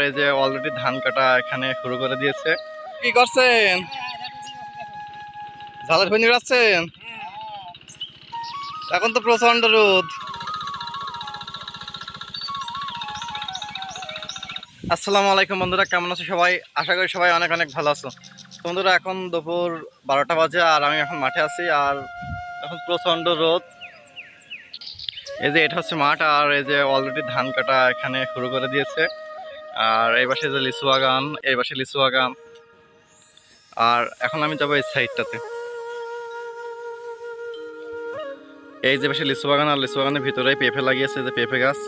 এই যে অলরেডি ধান কাটা এখানে শুরু করে দিয়েছে। কি করছেন? ঝালের এখন তো প্রচণ্ড রোদ। আসসালামু আলাইকুম বন্ধুরা, কেমন আছো সবাই? আশা করি সবাই অনেক অনেক ভালো আছো। বন্ধুরা, এখন দুপুর বারোটা বাজে আর আমি এখন মাঠে আছি আর এখন প্রচণ্ড রোদ। এই যে এটা হচ্ছে মাঠ আর এই যে অলরেডি ধান কাটা এখানে শুরু করে দিয়েছে। আর এই পাশে যে লিচু বাগান এই পাশে লিচু বাগান আর এখন আমি যাব এই সাইডটাতে। এই যে পাশে লিচু বাগান আর লিচু বাগানের ভিতরে পেঁপে লাগিয়েছে যে পেঁপে গাছ।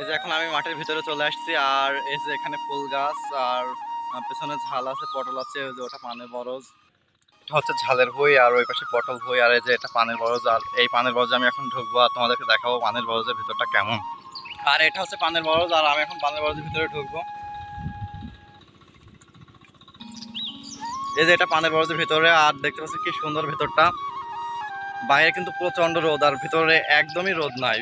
এই যে এখন আমি মাঠের ভিতরে চলে আসছি, আর এই যে এখানে ফুল গাছ, আর পেছনে ঝাল আছে, পটল আছে, ওই যে ওটা পানের বরজ। এটা হচ্ছে ঝালের বই আর ওই পাশে পটল বই আর এই যে এটা পানের বরজ আর এই পানের বরজে আমি এখন ঢুকবো আর তোমাদেরকে দেখাবো পানের বরজের ভিতরটা কেমন। আর এটা হচ্ছে পানের বরজ আর আমি এখন পানের বরজের ভিতরে ঢুকবো। এই যে এটা পানের বরজের ভিতরে আর দেখতে পাচ্ছি কি সুন্দর ভিতরটা। বাইরে কিন্তু প্রচণ্ড রোদ আর ভিতরে একদমই রোদ নাই।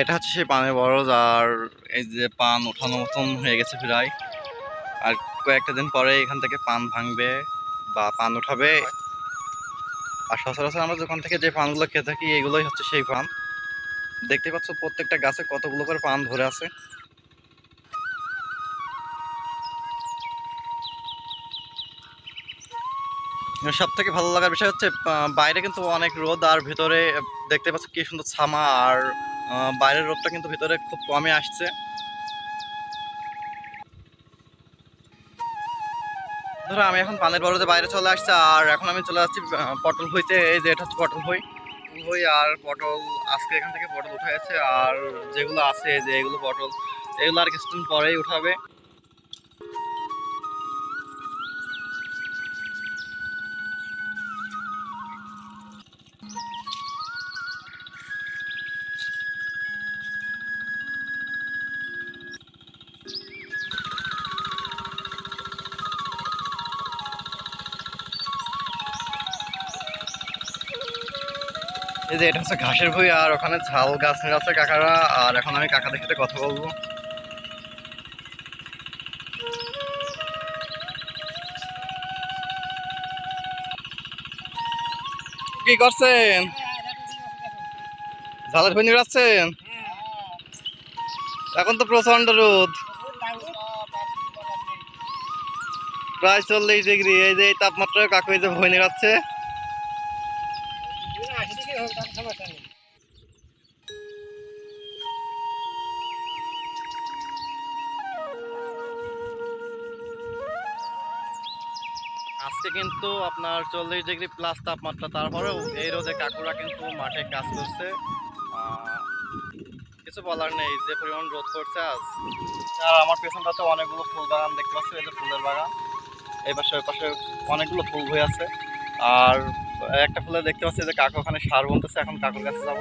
এটা হচ্ছে সেই পানের বরজ আর এই যে পান ওঠানো মতন হয়ে গেছে প্রায়। আর কয়েকটা দিন পরে এখান থেকে পান ভাঙবে বা পান উঠাবে আর সচরাচর আমরা দোকান থেকে যে পানগুলো খেয়ে থাকি, এগুলোই হচ্ছে সেই পান। দেখতে পাচ্ছ প্রত্যেকটা গাছে কতগুলো করে পান ধরে আছে। সব থেকে ভালো লাগার বিষয় হচ্ছে বাইরে কিন্তু অনেক রোদ আর ভিতরে দেখতে পাচ্ছ কি সুন্দর ছামা আর বাইরের রোগটা কিন্তু ভিতরে খুব কমে আসছে। ধরো, আমি এখন পানের বরজে বাইরে চলে আসছি, আর এখন আমি চলে আসছি পটল হইতে। এই যে, এটা হচ্ছে পটল হই। হই আর পটল, আজকে এখান থেকে পটল উঠে আর যেগুলো আছে যে, এগুলো পটল। এগুলো আর কিছুদিন পরেই উঠাবে। এই যে এটা হচ্ছে ঘাসের ভুঁই, আর ওখানে ঝাল গাছ আছে কাকারা। আর এখন আমি কাকাদের সাথে কথা বলব। কি করছেন? ঝালের ভুঁই নিড়াচ্ছেন এখন তো প্রচণ্ড রোদ। প্রায় চল্লিশ ডিগ্রি, এই যে এই তাপমাত্রায় কাকু এই যে ভুঁই নিড়াচ্ছে আজকে কিন্তু আপনার চল্লিশ ডিগ্রি প্লাস তাপমাত্রা, তারপরেও এই রোদে কাকুরা কিন্তু মাঠে কাজ করছে। কিছু বলার নেই, যে পরিমাণ রোদ করছে আজ। আর আমার পেছনটাতে অনেকগুলো ফুল বাগান দেখতে পাচ্ছি এই যে ফুলের বাগান। এই পাশে, ওই পাশে অনেকগুলো ফুল হয়ে আছে। আর একটা ফুলে দেখতে পাচ্ছি যে কাকু ওখানে সার বলতেছে এখন কাকুর কাছে যাব।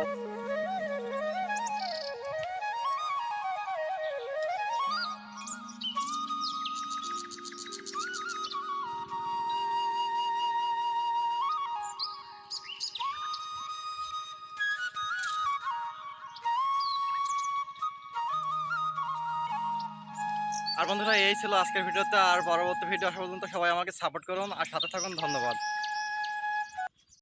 আর বন্ধুরা, এই ছিল আজকের ভিডিওতে, আর পরবর্তী ভিডিও আসা পর্যন্ত সবাই আমাকে সাপোর্ট করুন, আর সাথে থাকুন, ধন্যবাদ।